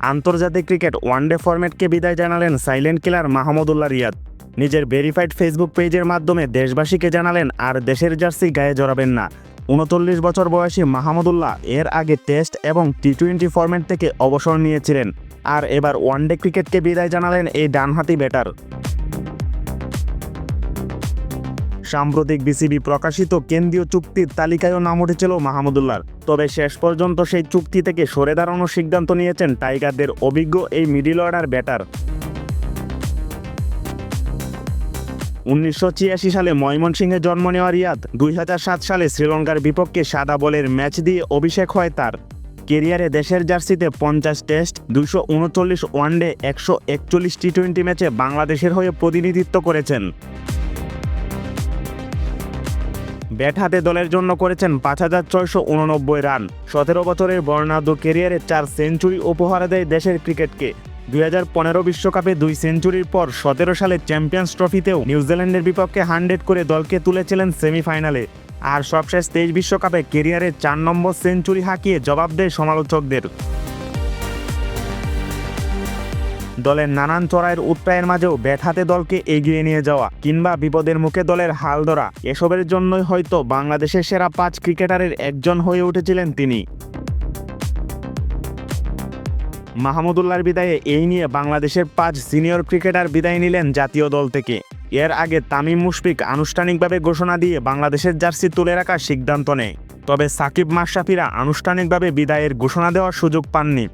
আন্তর্জাতিক cricket one day ফরম্যাটকে বিদায় জানালেন সাইলেন্ট কিলার মাহমুদুল্লাহ রিয়াদ। নিজের ভেরিফাইড ফেসবুক পেজের মাধ্যমে দেশবাসীকে জানালেন, আর দেশের জার্সি গায়ে জড়াবেন না। উনচল্লিশ বছর বয়সী মাহমুদুল্লাহ এর আগে টেস্ট এবং টি টোয়েন্টি ফরম্যাট থেকে অবসর নিয়েছিলেন। আর এবার ওয়ানডে ক্রিকেটকে বিদায় জানালেন এই ডানহাতি ব্যাটার। সাম্প্রতিক বিসিবি প্রকাশিত কেন্দ্রীয় চুক্তির তালিকায়ও নাম উঠেছিল মাহমুদুল্লাহর। তবে শেষ পর্যন্ত সেই চুক্তি থেকে সরে দাঁড়ানোর সিদ্ধান্ত নিয়েছেন টাইগারদের অভিজ্ঞ এই মিডিল অর্ডার ব্যাটার। উনিশশো ছিয়াশি সালে ময়মনসিংহে জন্ম নেওয়া রিয়াদ, দুই সালে শ্রীলঙ্কার বিপক্ষে সাদা বলের ম্যাচ দিয়ে অভিষেক হয় তার। কেরিয়ারে দেশের জার্সিতে পঞ্চাশ টেস্ট দুশো উনচল্লিশ ওয়ানডে, একশো একচল্লিশ টি টোয়েন্টি ম্যাচে বাংলাদেশের হয়ে প্রতিনিধিত্ব করেছেন। ব্যাট হাতে দলের জন্য করেছেন পাঁচ হাজার ছয়শো উননব্বই রান। সতেরো বছরের বর্ণাঢ্য কেরিয়ারে চার সেঞ্চুরি উপহার দেয় দেশের ক্রিকেটকে। দুই হাজার পনেরো বিশ্বকাপে দুই সেঞ্চুরির পর সতেরো সালে চ্যাম্পিয়ন্স ট্রফিতেও নিউজিল্যান্ডের বিপক্ষে হান্ড্রেড করে দলকে তুলেছিলেন সেমিফাইনালে। আর সবশেষ তেইশ বিশ্বকাপে কেরিয়ারে চার নম্বর সেঞ্চুরি হাঁকিয়ে জবাব দেয় সমালোচকদের। দলের নানান চড়াইয়ের উৎপ্রায়ের মাঝেও ব্যাট দলকে এগিয়ে নিয়ে যাওয়া কিংবা বিপদের মুখে দলের হাল ধরা, এসবের জন্যই হয়তো বাংলাদেশের সেরা পাঁচ ক্রিকেটারের একজন হয়ে উঠেছিলেন তিনি। মাহমুদুল্লাহর বিদায়ে এই নিয়ে বাংলাদেশের পাঁচ সিনিয়র ক্রিকেটার বিদায় নিলেন জাতীয় দল থেকে। এর আগে তামিম মুশফিক আনুষ্ঠানিকভাবে ঘোষণা দিয়ে বাংলাদেশের জার্সি তুলে রাখার সিদ্ধান্ত নেয়। তবে সাকিব মাশরাফিরা আনুষ্ঠানিকভাবে বিদায়ের ঘোষণা দেওয়ার সুযোগ পাননি।